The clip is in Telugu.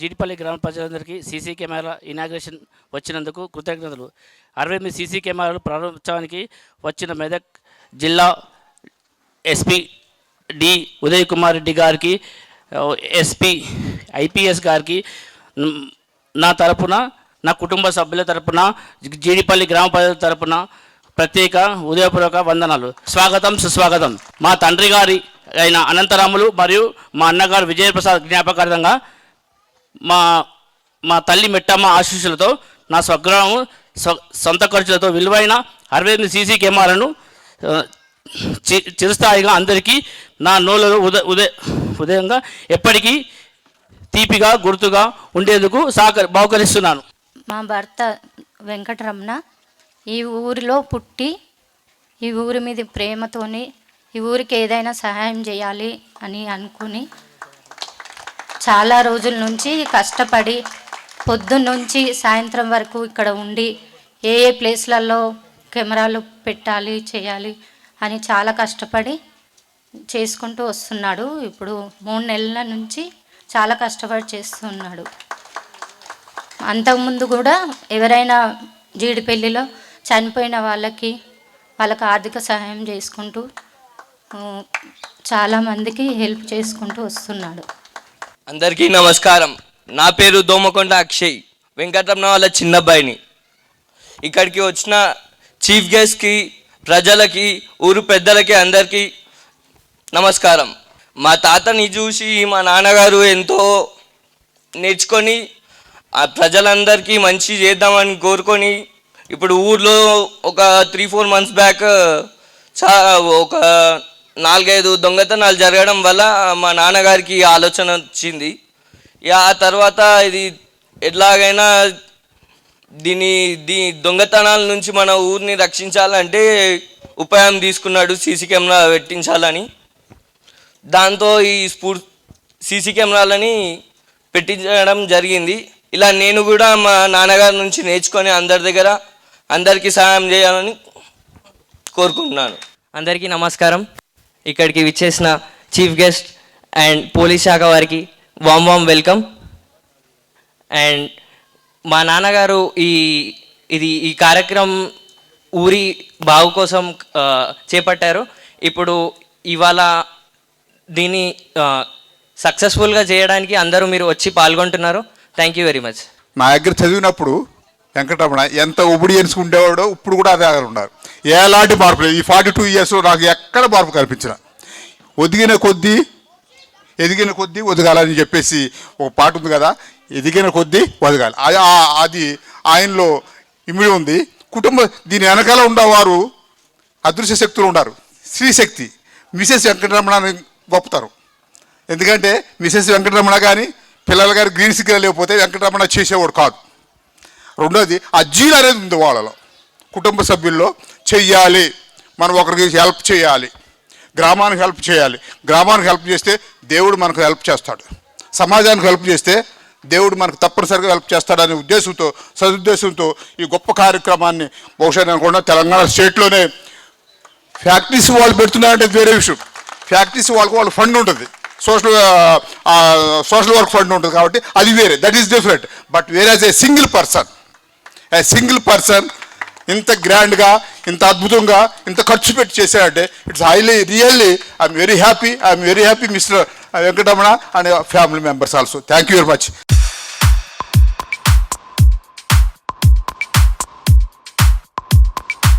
జీడిపల్లి గ్రామ ప్రజలందరికీ సీసీ కెమెరా ఇనాగ్రేషన్ వచ్చినందుకు కృతజ్ఞతలు. అరవై ఎనిమిది సీసీ కెమెరాలు ప్రారంభించడానికి వచ్చిన మెదక్ జిల్లా ఎస్పీ డి ఉదయ్ కుమార్ రెడ్డి గారికి ఎస్పీ ఐపీఎస్ గారికి నా తరపున నా కుటుంబ సభ్యుల తరపున జీడిపల్లి గ్రామ ప్రజల తరపున ప్రత్యేక ఉదయపూర్వక వందనాలు. స్వాగతం సుస్వాగతం. మా తండ్రి గారి అయిన అనంతరాములు మరియు మా అన్నగారు విజయప్రసాద్ జ్ఞాపకార్థంగా మా మా తల్లి మెట్టమ్మ ఆశీస్సులతో నా స్వగ్రామం సొంత ఖర్చులతో విలువైన అరవై ఎనిమిది సీసీ కెమెరాలను చిరుస్థాయిగా చిరస్థాయిగా అందరికీ నా నోళ్ళలో ఉదయ ఉదయ ఉదయంగా ఎప్పటికీ తీపిగా గుర్తుగా ఉండేందుకు సహకరి బహుకరిస్తున్నాను. మా భర్త వెంకటరమణ ఈ ఊరిలో పుట్టి ఈ ఊరి మీద ప్రేమతోని ఈ ఊరికి ఏదైనా సహాయం చేయాలి అని అనుకుని చాలా రోజుల నుంచి కష్టపడి పొద్దున్నుంచి సాయంత్రం వరకు ఇక్కడ ఉండి ఏ ఏ ప్లేస్లలో కెమెరాలు పెట్టాలి చేయాలి అని చాలా కష్టపడి చేసుకుంటూ వస్తున్నాడు. ఇప్పుడు మూడు నెలల నుంచి చాలా కష్టపడి చేస్తున్నాడు. అంతకుముందు కూడా ఎవరైనా జీడిపెల్లిలో చనిపోయిన వాళ్ళకి వాళ్ళకి ఆర్థిక సహాయం చేసుకుంటూ చాలామందికి హెల్ప్ చేసుకుంటూ వస్తున్నాడు. అందరికీ నమస్కారం. నా పేరు దోమకొండ అక్షయ్. వెంకటరమణ వాళ్ళ చిన్నబ్బాయిని. ఇక్కడికి వచ్చిన చీఫ్ గెస్ట్కి ప్రజలకి ఊరు పెద్దలకి అందరికీ నమస్కారం. మా తాతని చూసి మా నాన్నగారు ఎంతో నేర్చుకొని ఆ ప్రజలందరికీ మంచి చేద్దామని కోరుకొని ఇప్పుడు ఊర్లో ఒక త్రీ ఫోర్ మంత్స్ బ్యాక్ చా ఒక నాలుగైదు దొంగతనాలు జరగడం వల్ల మా నాన్నగారికి ఆలోచన వచ్చింది. ఇక ఆ తర్వాత ఇది ఎట్లాగైనా దీని దీ దొంగతనాల నుంచి మన ఊరిని రక్షించాలంటే ఉపాయం తీసుకున్నాడు సీసీ కెమెరా పెట్టించాలని. దాంతో ఈ స్ఫూర్ సీసీ కెమెరాలని పెట్టించడం జరిగింది. ఇలా నేను కూడా మా నాన్నగారి నుంచి నేర్చుకొని అందరి దగ్గర అందరికీ సహాయం చేయాలని కోరుకుంటున్నాను. అందరికీ నమస్కారం. ఇక్కడికి విచ్చేసిన చీఫ్ గెస్ట్ అండ్ పోలీస్ శాఖ వారికి వామ్ వామ్ వెల్కమ్ అండ్ మా నాన్నగారు ఈ ఇది ఈ కార్యక్రమం ఊరి బాగు కోసం చేపట్టారు. ఇప్పుడు ఇవాళ దీన్ని సక్సెస్ఫుల్గా చేయడానికి అందరూ మీరు వచ్చి పాల్గొంటున్నారు. థ్యాంక్ యూ వెరీ మచ్ నా దగ్గర చదివినప్పుడు వెంకటరమణ ఎంత ఒబిడియన్స్ ఉండేవాడో ఇప్పుడు కూడా అదే ఉన్నారు. ఎలాంటి మార్పు లేదు. ఈ ఫార్టీ టూ ఇయర్స్లో నాకు ఎక్కడ మార్పు కనిపించిన ఒదిగిన కొద్దీ ఎదిగిన కొద్దీ ఒదగాలని చెప్పేసి ఒక పాట ఉంది కదా ఎదిగిన కొద్దీ ఒదగాలి. ఆ- అది ఆయనలో ఇమిడి ఉంది. కుటుంబ దీని వెనకాల ఉండేవారు అదృశ్య శక్తులు ఉన్నారు స్త్రీశక్తి మిసెస్ వెంకటరమణ అని గొప్పతారు ఎందుకంటే మిసెస్ వెంకటరమణ కానీ పిల్లలు గారు గ్రీన్ సిగ్నల్ లేకపోతే వెంకటరమణ చేసేవాడు కాదు. రెండోది ఆ జీల్ అనేది ఉంది వాళ్ళలో. కుటుంబ సభ్యుల్లో చెయ్యాలి. మనం ఒకరికి హెల్ప్ చేయాలి. గ్రామానికి హెల్ప్ చేయాలి. గ్రామానికి హెల్ప్ చేస్తే దేవుడు మనకు హెల్ప్ చేస్తాడు. సమాజానికి హెల్ప్ చేస్తే దేవుడు మనకు తప్పనిసరిగా హెల్ప్ చేస్తాడనే ఉద్దేశంతో సదుద్దేశంతో ఈ గొప్ప కార్యక్రమాన్ని బహుశా నేను కూడా తెలంగాణ స్టేట్లోనే ఫ్యాక్టరీస్ వాళ్ళు పెడుతున్నారంటే వేరే విషయం. ఫ్యాక్టరీస్ వాళ్ళకి వాళ్ళ ఫండ్ ఉంటుంది. సోషల్ సోషల్ వర్క్ ఫండ్ ఉంటుంది కాబట్టి అది వేరే. దట్ ఈస్ డిఫరెంట్ బట్ వేరే as a single person a single person ఇంత గ్రాండ్గా ఇంత అద్భుతంగా ఇంత ఖర్చు పెట్టి చేశారంటే it's highly really I'm very happy I'm very happy mister Venkataramana and family members also thank you very much